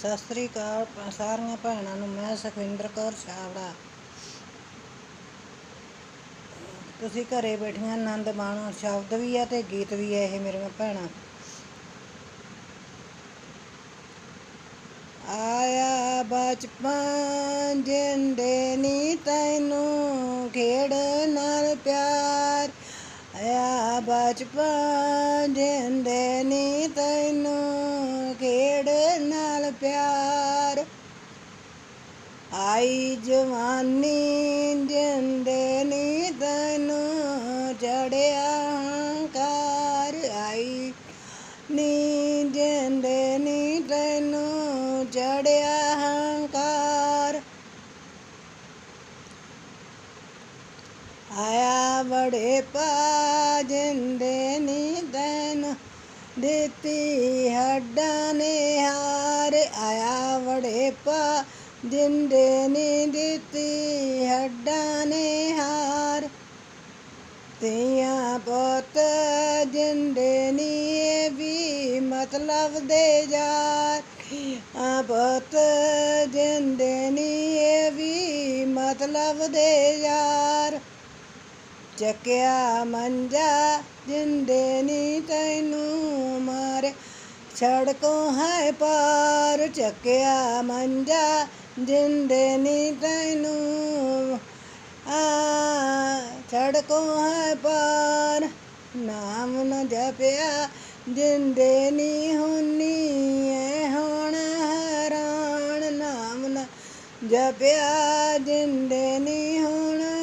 ਸਤਿ ਸ੍ਰੀ ਅਕਾਲ ਸਾਰੀਆਂ ਭੈਣਾਂ ਨੂੰ ਮੈਂ ਸੁਖਵਿੰਦਰ ਕੌਰ ਛਾਵੜਾ ਤੁਸੀਂ ਘਰੇ ਬੈਠੀਆਂ, ਆਨੰਦ ਮਾਣੋ ਸ਼ਬਦ ਵੀ ਆ ਤੇ ਗੀਤ ਵੀ ਆ ਇਹ ਮੇਰੀਆਂ ਭੈਣਾਂ। ਆਇਆ ਬਚਪਨ ਜਿੰਦੇ ਨੀ ਤੈਨੂੰ ਖੇਡ ਨਾਲ ਪਿਆਰ। ਆਇਆ ਬਚਪਨ ਜਿੰਦੇ ਨੀ ਤੈਨੂੰ ਪਿਆਰ। ਆਈ ਜਵਾਨੀ ਜਿੰਦੇ ਨੀ ਤੈਨੂੰ ਚੜਿਆ ਹੰਕਾਰ। ਆਈ ਨੀ ਜਿੰਦੇ ਨੀ ਤੈਨੂੰ ਚੜਿਆ ਹੰਕਾਰ। ਆਇਆ ਬੜੇ ਪਾ ਦਿੱਤੀ, ਹੱਡਾਂ ਨੇ ਹਾਰ ਆਇਆ ਬੜੇ ਪਾ ਜਿੰਦੇ ਨੀ ਦਿੱਤੀ, ਹੱਡਾਂ ਨੇ ਹਾਰ। ਤੀਆਂ ਪੁੱਤ, ਜਿੰਦੇ ਨੀ ਵੀ ਮਤਲਬ ਦੇ ਯਾਰ। ਆ ਪੁੱਤ, ਜਿੰਦੇ ਨੀ ਵੀ ਮਤਲਬ ਦੇ ਯਾਰ। ਚੱਕਿਆ ਮੰਜਾ, ਜਿੰਦੇ ਨੀ ਤੈਨੂੰ ਸੜਕੋਂ ਹੈ ਪਾਰ ਚੱਕਿਆ ਮੰਜਾ ਜਿੰਦੇ ਨੀ ਤੈਨੂੰ ਆ ਸੜਕੋਂ ਹੈ ਪਾਰ ਨਾਮ ਨ ਜਪਿਆ ਜਿੰਦੇ ਨੀ ਹੁਨੀ ਐ ਹੁਣ ਹੈਰਾਨ ਨਾਮ ਨ ਜਪਿਆ ਜਿੰਦੇ ਨੀ ਹੁਣ